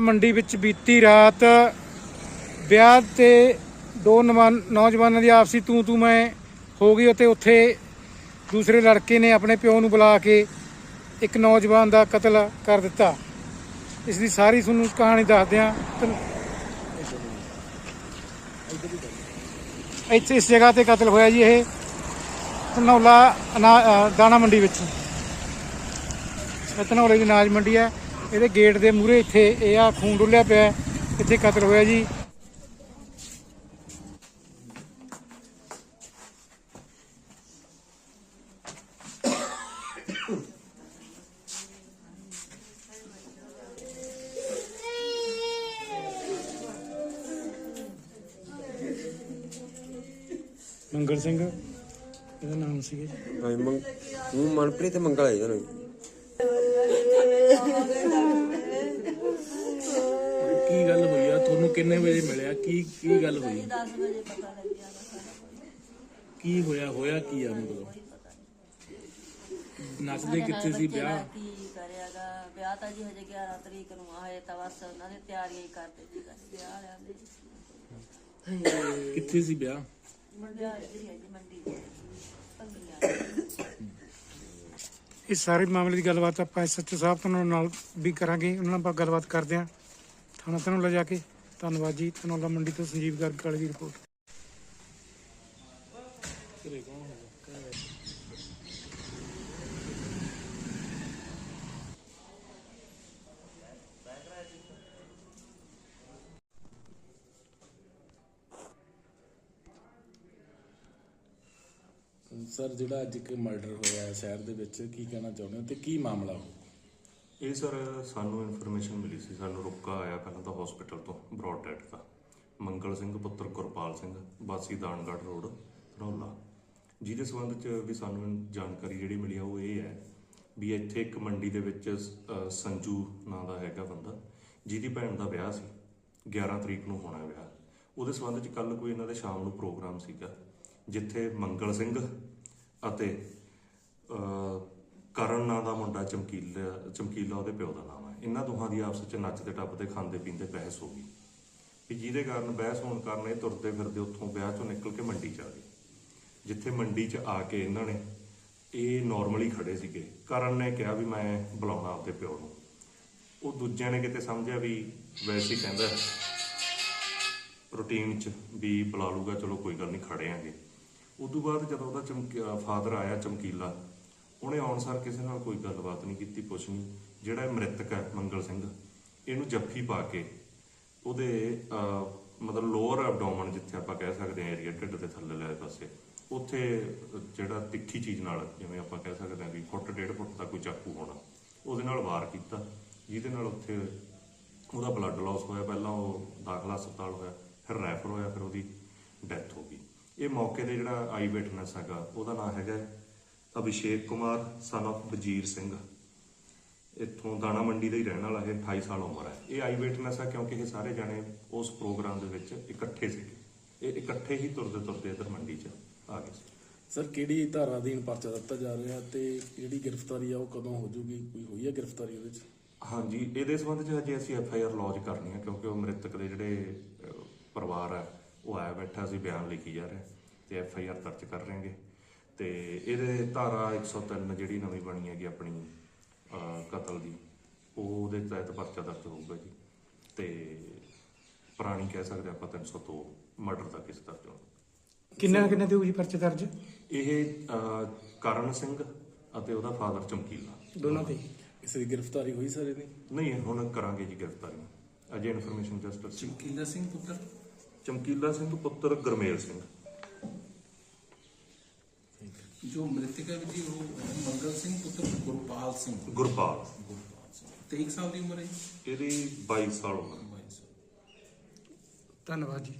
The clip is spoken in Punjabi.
ਮੰਡੀ ਵਿੱਚ ਬੀਤੀ ਰਾਤ ਵਿਆਹ ਤੇ ਦੋ ਨਵਾਂ- ਨੌਜਵਾਨਾਂ ਦੀ ਆਪਸੀ ਤੂੰ ਤੂੰ ਮੈਂ ਹੋ ਗਈ ਅਤੇ ਉੱਥੇ ਦੂਸਰੇ ਲੜਕੇ ਨੇ ਆਪਣੇ ਪਿਓ ਨੂੰ ਬੁਲਾ ਕੇ ਇੱਕ ਨੌਜਵਾਨ ਦਾ ਕਤਲ ਕਰ ਦਿੱਤਾ। ਇਸ ਦੀ ਸਾਰੀ ਤੁਹਾਨੂੰ ਕਹਾਣੀ ਦੱਸਦੇ ਹਾਂ। ਤੇ ਇੱਥੇ ਇਸ ਜਗ੍ਹਾ ਤੇ ਕਤਲ ਹੋਇਆ ਜੀ ਇਹ। ਧਨੌਲਾ ਅਨਾ- ਦਾਣਾ ਮੰਡੀ ਵਿੱਚ। ਇਹ ਦੀ ਅਨਾਜ ਮੰਡੀ ਹੈ। ਇਹਦੇ ਗੇਟ ਦੇ ਮੂਹਰੇ ਇੱਥੇ ਇਹ ਆ ਖੂਨ ਡੁੱਲਿਆ ਪਿਆ ਇੱਥੇ ਕਤਲ ਹੋਇਆ ਜੀ। ਮੰਗਲ ਸਿੰਘ, ਇਹਦਾ ਨਾਮ ਸੀ ਹਾਂ ਮੰਗ ਮਨਪ੍ਰੀਤ ਤੇ ਮੰਗਲ ਆਈ ਜਨ ਕੀ ਗੱਲ ਹੋਈ ਆ? ਤੁਹਾਨੂੰ ਕਿੰਨੇ ਵਜੇ ਮਿਲਿਆ? ਕੀ ਕੀ ਗੱਲ ਹੋਈ? 10 ਵਜੇ ਪਤਾ ਲੱਗਿਆ ਵਾ ਸਾਰਾ ਕੀ ਹੋਇਆ? ਹੋਇਆ ਕੀ ਆ ਮਤਲਬ? ਨੱਚਦੇ ਕਿੱਥੇ ਸੀ? ਬੱਚੇ ਦਾ ਵਿਆਹ? ਕੀ ਕਰਿਆਗਾ? ਵਿਆਹ ਤਾਂ ਜੀ ਹਜੇ 11 ਤਰੀਕ ਨੂੰ ਆ ਹਜੇ ਤਾਂ ਬਸ ਉਹਨਾਂ ਦੀ ਤਿਆਰੀਆਂ ਹੀ ਕਰਦੇ ਜੀ ਬਸ ਵਿਆਹ ਵਾਲਿਆਂ ਦੇ ਕਿੱਥੇ ਸੀ ਵਿਆਹ? ਵਿਆਹ ਜੀ ਹੈ ਜੀ ਮੰਡੀ ਚ। ਭੰਗੀਆਂ ਇਸ ਸਾਰੇ ਮਾਮਲੇ ਦੀ ਗੱਲਬਾਤ ਆਪਾਂ ਐਸਐਚਓ ਸਾਹਿਬ ਤੁਹਾਨੂੰ ਨਾਲ ਵੀ ਕਰਾਂਗੇ। ਉਹਨਾਂ ਨਾਲ ਆਪਾਂ ਗੱਲਬਾਤ ਕਰਦੇ ਹਾਂ। ਥਾਣਾ ਤੋਂ ਲਿਜਾ ਕੇ। ਧੰਨਵਾਦ ਜੀ। ਧਨੌਲਾ ਮੰਡੀ ਤੋਂ ਸੰਜੀਵ ਗਰਗ ਵਾਲੀ ਦੀ ਰਿਪੋਰਟ ਸਰ ਜਿਹੜਾ ਅੱਜ ਇੱਕ ਮਰਡਰ ਹੋਇਆ ਹੈ ਸ਼ਹਿਰ ਦੇ ਵਿੱਚ ਕੀ ਕਹਿਣਾ ਚਾਹੁੰਦੇ ਹੋ ਤੇ ਕੀ ਮਾਮਲਾ ਹੋ ਇਹ ਸਰ ਸਾਨੂੰ ਇਨਫੋਰਮੇਸ਼ਨ ਮਿਲੀ ਸੀ। ਸਾਨੂੰ ਰੁਕਾ ਆਇਆ ਪਹਿਲਾਂ ਤਾਂ ਹਸਪੀਟਲ ਤੋਂ ਬ੍ਰੌਡ ਡੈਡ ਦਾ। ਮੰਗਲ ਸਿੰਘ ਪੁੱਤਰ ਗੁਰਪਾਲ ਸਿੰਘ ਵਾਸੀ ਦਾਨਗੜ੍ਹ ਰੋਡ ਰੌਲਾ। ਜਿਹਦੇ ਸੰਬੰਧ ਚ ਵੀ ਸਾਨੂੰ ਜਾਣਕਾਰੀ ਜਿਹੜੀ ਮਿਲੀ ਆ ਉਹ ਇਹ ਹੈ ਵੀ ਇੱਥੇ ਇੱਕ ਮੰਡੀ ਦੇ ਵਿੱਚ ਅ, ਸੰਜੂ ਨਾਂ ਦਾ ਹੈਗਾ ਬੰਦਾ ਜਿਹਦੀ ਭੈਣ ਦਾ ਵਿਆਹ ਸੀ। 11 ਤਰੀਕ ਨੂੰ ਹੋਣਾ ਵਿਆਹ। ਉਹਦੇ ਸੰਬੰਧ ਚ ਕੱਲ ਕੋਈ ਇਹਨਾਂ ਦੇ ਸ਼ਾਮ ਨੂੰ ਪ੍ਰੋਗਰਾਮ ਸੀਗਾ। ਜਿੱਥੇ ਮੰਗਲ ਸਿੰਘ ਅਤੇ ਕਰਨ ਨਾਂ ਦਾ ਮੁੰਡਾ ਚਮਕੀਲਾ ਚਮਕੀਲਾ ਉਹਦੇ ਪਿਓ ਦਾ ਨਾਮ ਹੈ। ਇਹਨਾਂ ਦੋਹਾਂ ਦੀ ਆਪਸ ਵਿੱਚ ਨੱਚਦੇ ਟੱਪਦੇ, ਖਾਂਦੇ, ਪੀਂਦੇ ਬਹਿਸ ਹੋ ਗਈ। ਵੀ ਜਿਹਦੇ ਕਾਰਨ ਬਹਿਸ ਹੋਣ ਕਾਰਨ ਇਹ ਤੁਰਦੇ ਫਿਰਦੇ ਉੱਥੋਂ ਵਿਆਹ ਚੋਂ ਨਿਕਲ ਕੇ ਮੰਡੀ ਚ ਆ ਗਏ। ਜਿੱਥੇ ਮੰਡੀ ਚ ਆ ਕੇ ਇਹਨਾਂ ਨੇ ਇਹ ਨਾਰਮਲੀ ਖੜੇ ਸੀਗੇ। ਕਰਨ ਨੇ ਕਿਹਾ ਵੀ ਮੈਂ ਬੁਲਾਉਣਾ ਆਪਦੇ ਪਿਓ ਨੂੰ। ਉਹ ਦੂਜਿਆਂ ਨੇ ਕਿਤੇ ਸਮਝਿਆ ਵੀ ਵੈਸੇ ਹੀ ਕਹਿੰਦਾ, ਰੂਟੀਨ ਚ ਵੀ ਬੁਲਾ ਲੂਗਾ ਚਲੋ ਕੋਈ ਗੱਲ ਨਹੀਂ ਖੜੇ ਆਂਗੇ। ਉਦੋਂ ਬਾਅਦ ਜਦੋਂ ਉਹਦਾ ਚਮਕ ਫਾਦਰ ਆਇਆ ਚਮਕੀਲਾ, ਉਹਨੇ ਆਉਣ ਸਾਰ ਕਿਸੇ ਨਾਲ ਕੋਈ ਗੱਲਬਾਤ ਨਹੀਂ ਕੀਤੀ ਕੁਛ ਨਹੀਂ, ਜਿਹੜਾ ਇਹ ਮ੍ਰਿਤਕ ਹੈ ਮੰਗਲ ਸਿੰਘ, ਇਹਨੂੰ ਜੱਫੀ ਪਾ ਕੇ ਉਹਦੇ ਮਤਲਬ ਲੋਅਰ ਐਬਡੋਮਨ ਜਿੱਥੇ ਆਪਾਂ ਕਹਿ ਸਕਦੇ ਹਾਂ ਏਰੀਆ ਢਿੱਡ ਦੇ ਥੱਲੇ ਲੈ ਪਾਸੇ, ਉੱਥੇ ਜਿਹੜਾ ਤਿੱਖੀ ਚੀਜ਼ ਨਾਲ, ਜਿਵੇਂ ਆਪਾਂ ਕਹਿ ਸਕਦੇ ਹਾਂ ਵੀ ਫੁੱਟ, ਡੇਢ ਫੁੱਟ ਦਾ ਕੋਈ ਚਾਕੂ ਹੋਣਾ, ਉਹਦੇ ਨਾਲ ਵਾਰ ਕੀਤਾ, ਜਿਹਦੇ ਨਾਲ ਉੱਥੇ ਉਹਦਾ ਬਲੱਡ ਲਾਸ ਹੋਇਆ, ਪਹਿਲਾਂ ਉਹ ਦਾਖਲਾ ਹਸਪਤਾਲ ਹੋਇਆ, ਫਿਰ ਰੈਫਰ ਹੋਇਆ, ਫਿਰ ਉਹਦੀ ਡੈਥ ਹੋ ਗਈ। ਇਹ ਮੌਕੇ ਤੇ ਜਿਹੜਾ ਆਈ ਵਿਟਨੈਸ ਹੈਗਾ ਉਹਦਾ ਨਾਮ ਹੈਗਾ ਅਭਿਸ਼ੇਕ ਕੁਮਾਰ ਸਨ of ਵਜੀਰ ਸਿੰਘ। ਇੱਥੋਂ ਦਾਣਾ ਮੰਡੀ ਦਾ ਹੀ ਰਹਿਣ ਵਾਲਾ ਇਹ 28 ਸਾਲ ਉਮਰ ਹੈ। ਇਹ ਆਈ ਵਿਟਨੈਸ ਹੈ ਕਿਉਂਕਿ ਇਹ ਸਾਰੇ ਜਾਣੇ ਉਸ ਪ੍ਰੋਗਰਾਮ ਦੇ ਵਿੱਚ ਇਕੱਠੇ ਸੀਗੇ ਇਹ ਇਕੱਠੇ ਹੀ ਤੁਰਦੇ ਤੁਰਦੇ ਇੱਧਰ ਮੰਡੀ 'ਚ ਆ ਗਏ ਸੀ। ਸਰ ਕਿਹੜੀ ਧਾਰਾ ਅਧੀਨ ਪਰਚਾ ਦਿੱਤਾ ਜਾ ਰਿਹਾ ਤੇ ਜਿਹੜੀ ਗ੍ਰਿਫਤਾਰੀ ਆ ਉਹ ਕਦੋਂ ਹੋ ਜੂਗੀ? ਕੋਈ ਹੋਈ ਹੈ ਗ੍ਰਿਫਤਾਰੀ ਉਹਦੇ ਚ? ਹਾਂਜੀ ਇਹਦੇ ਸੰਬੰਧ 'ਚ ਹਜੇ ਅਸੀਂ ਐਫ ਆਈ ਆਰ ਲੌਜ ਕਰਨੀ ਹੈ ਕਿਉਂਕਿ ਉਹ ਮ੍ਰਿਤਕ ਦੇ ਜਿਹੜੇ ਪਰਿਵਾਰ ਹੈ ਉਹ ਆਇਆ ਬੈਠਾ ਸੀ ਬਿਆਨ ਲਿਖੀ ਜਾ ਰਿਹਾ ਤੇ ਐਫ ਆਈ ਆਰ ਦਰਜ ਕਰ ਰਹੇਗੇ ਤੇ ਇਹਦੇ ਧਾਰਾ 103 ਜਿਹੜੀ ਨਵੀਂ ਬਣੀ ਹੈਗੀ ਆਪਣੀ ਕਤਲ ਦੀ ਉਹ ਉਹਦੇ ਤਹਿਤ ਪਰਚਾ ਦਰਜ ਹੋਊਗਾ ਜੀ। ਤੇ ਪੁਰਾਣੀ ਕਹਿ ਸਕਦੇ ਆਪਾਂ 302 ਮਰਡਰ ਦਾ ਕੇਸ ਦਰਜ ਹੋਣਾ। ਕਿੰਨਾ ਕਿੰਨਾ ਦੇ ਹੋਊ ਜੀ ਪਰਚੇ ਦਰਜ? ਇਹ ਕਰਨ ਸਿੰਘ ਅਤੇ ਉਹਦਾ ਫਾਦਰ ਚਮਕੀਲਾ। ਦੋਨਾਂ ਤੇ? ਕਿਸੇ ਦੀ ਗ੍ਰਿਫਤਾਰੀ ਹੋਈ ਸਰ ਇਹਦੀ? ਨਹੀਂ ਹੁਣ ਕਰਾਂਗੇ ਜੀ ਗ੍ਰਿਫਤਾਰੀ। ਅਜੇ ਇਨਫੋਰਮੇਸ਼ਨ ਜਸਟ ਚਮਕੀਲਾ ਸਿੰਘ ਪੁੱਤਰ? ਚਮਕੀਲਾ ਸਿੰਘ ਪੁੱਤਰ ਗੁਰਮੇਲ ਸਿੰਘ। ਜੋ ਮ੍ਰਿਤਕ ਹੈ ਜੀ ਉਹ ਮੰਗਲ ਸਿੰਘ ਪੁੱਤਰ ਗੁਰਪਾਲ ਸਿੰਘ। ਗੁਰਪਾਲ ਗੁਰਪਾਲ ਸਿੰਘ। 23 ਸਾਲ ਦੀ ਉਮਰ ਹੈ ਜੀ? ਇਹਦੀ 22 ਸਾਲ ਉਮਰ। ਹੈ। ਬਾਈ ਸਾਲ। ਧੰਨਵਾਦ ਜੀ।